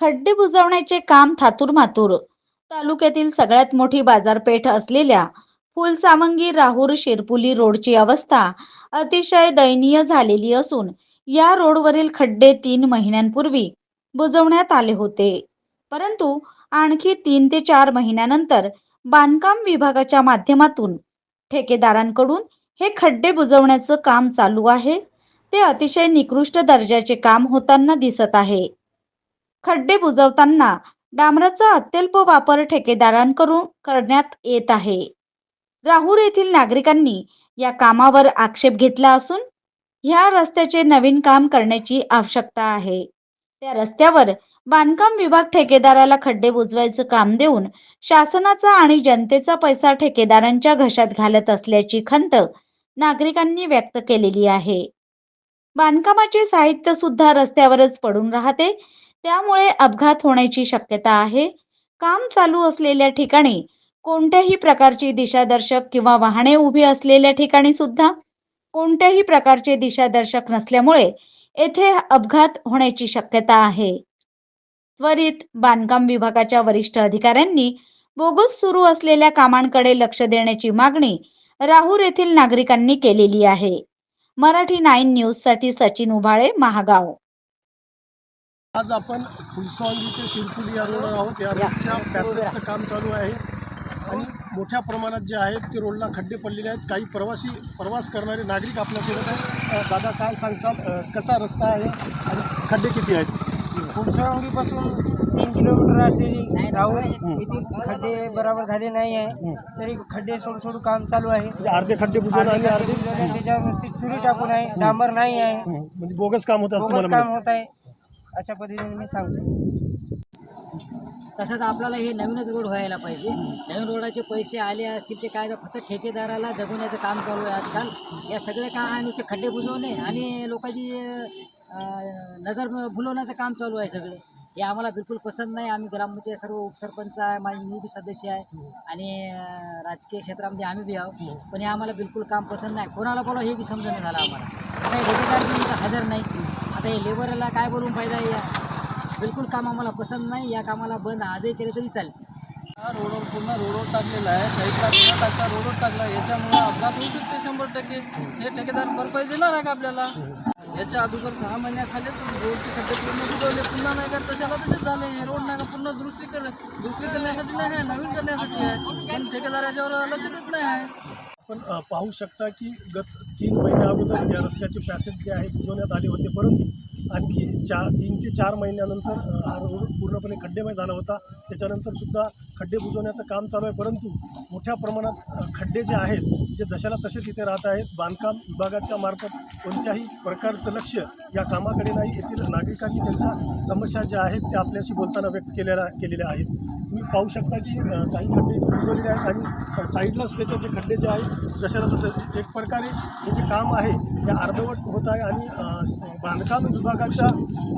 खड्डे बुजवण्याचे काम थातूर मातूर तालुक्यातील सगळ्यात मोठी बाजारपेठ असलेल्या फुलसावंगी राहूर शिरपुली रोडची अवस्था अतिशय दयनीय झालेली असून या रोडवरील खड्डे तीन महिन्यांपूर्वी बुजवण्यात आले होते. परंतु आणखी तीन ते चार महिन्यानंतर बांधकाम विभागाच्या माध्यमातून ठेकेदारांकडून हे खड्डे बुजवण्याचं काम चालू आहे. ते अतिशय निकृष्ट दर्जाचे काम होताना दिसत आहे. खड्डे बुजवताना डांबराचा अत्यल्प वापर ठेकेदारांकडून करण्यात येत आहे. राहूर येथील नागरिकांनी या कामावर आक्षेप घेतला असून ह्या रस्त्याचे नवीन काम करण्याची आवश्यकता आहे. त्या रस्त्यावर बांधकाम विभाग ठेकेदाराला खड्डे बुजवायचं काम देऊन शासनाचा आणि जनतेचा पैसा ठेकेदारांच्या घशात घालत असल्याची खंत नागरिकांनी व्यक्त केलेली आहे. बांधकामाचे साहित्य सुद्धा रस्त्यावरच पडून राहते. त्यामुळे अपघात होण्याची शक्यता आहे. काम चालू असलेल्या ठिकाणी कोणत्याही प्रकारची दिशादर्शक किंवा वाहने उभी असलेल्या ठिकाणी सुद्धा कोणत्याही प्रकारचे दिशादर्शक नसल्यामुळे येथे अपघात होण्याची शक्यता आहे. त्वरित बांधकाम विभागाच्या वरिष्ठ अधिकाऱ्यांनी बोगस सुरू असलेल्या कामांकडे लक्ष देण्याची मागणी राहूर येथील नागरिकांनी केलेली आहे. मराठी नाईन न्यूजसाठी सचिन उभाळे महागाव. आज आपण फुलसॉंगी ते शिरपुली या रोडवर आहोत. या रोडच्या पॅसेजचं काम चालू आहे. आणि मोठ्या प्रमाणात जे आहेत ते रोडला खड्डे पडलेले आहेत. काही प्रवासी प्रवास करणारे नागरिक आपल्यासोबत आहेत. दादा काय सांगसाल? कसा रस्ता आहे आणि खड्डे किती आहेत? फुलसवंगीपासून तीन किलोमीटर असलेली राहून येथील खड्डे बरोबर झाले नाही आहे. तरी खड्डे सोडू सोडू काम चालू आहे. म्हणजे अर्धे खड्डे बुजवून आणि अर्धे? त्याच्यावर नुसती चुरी टाकून आहे. डांबर नाही आहे. म्हणजे बोगस काम होतं असं बोगस मला काम. होत आहे. अशा पद्धतीने मी सांगतो. तसंच आपल्याला हे नवीनच रोड व्हायला पाहिजे. नवीन रोडाचे पैसे आले असतील ते काय फक्त ठेकेदाराला जगवण्याचं काम चालू आहे आजकाल. या सगळ्या काय आहे नुसते खड्डे बुजवणे आणि लोकांची नजर भुलवण्याचं काम चालू आहे सगळे. हे आम्हाला बिलकुल पसंत नाही. आम्ही ग्रामपंचायत सर्व उपसरपंच आहे माझी मी बी सदस्य आहे. आणि राजकीय क्षेत्रामध्ये आम्ही बी आहोत. पण हे आम्हाला बिलकुल काम पसंत नाही. कोणाला बोलावं हे बी समजून झालं आम्हाला. आता ठेकेदार बी हजर नाही. आता हे लेबरला काय बोलून फायदा आहे या? बिलकुल काम आम्हाला पसंत नाही या कामाला बंद आजही केले तरी चालेल. हा रोडवर पूर्ण रोडवर टाकलेला आहे. साईडला बिना टाकता रोडवर टाकला. याच्यामुळे अपघात होऊ शकते शंभर टक्के. हे ठेकेदार भरपाई देणार आहे का आपल्याला? याच्या अगोदर सहा महिन्याखाली रोडचे खड्डे पूर्ण बुजवले पुन्हा नाही का तशाला तसेच झाले. हे रोड नाही का पूर्ण दुरुस्ती कर दुरुस्ती करण्यासाठी नाही आहे नवीन करण्यासाठी आहे. पण ठेकेदार याच्यावर लक्ष देत नाही आहे. आपण पाहू शकता की गत तीन महिन्या अगोदर या रस्त्याचे पॅसेज जे आहे बुजवण्यात आले होते. परंतु आणखी चार तीन ते चार महिन्यानंतर हा रोड पूर्णपणे खड्डेमय झाला होता. त्याच्यानंतर सुद्धा खड्डे बुजवण्याचं काम चालू आहे. परंतु मोठ्या प्रमाणात खड्डे जे आहेत जे जशाला तसे तिथे राहत आहेत बांधकाम विभागाच्या मार्फत कोणत्याही प्रकारचं लक्ष या कामाकडे नाही. येथील नागरिकांनी त्यांच्या समस्या ज्या आहेत त्या आपल्याशी बोलताना व्यक्त केलेल्या केलेल्या आहेत. तुम्ही पाहू शकता की काही खड्डे बुजवलेले आहेत आणि साईडलाच त्याचे जे खड्डे जे आहेत जशाला तसं एक प्रकारे हे जे काम आहे ते अर्धवट होत आहे आणि बांधकाम विभागाच्या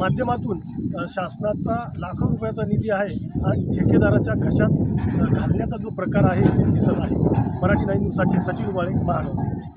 माध्यमातून शासनाचा लाखो रुपयाचा निधी आहे आणि ठेकेदाराच्या घशात घालण्याचा जो प्रकार आहे ते दिसत आहे. मराठी नाईन न्यूजसाठी सचिन वाळे महाराष्ट्र.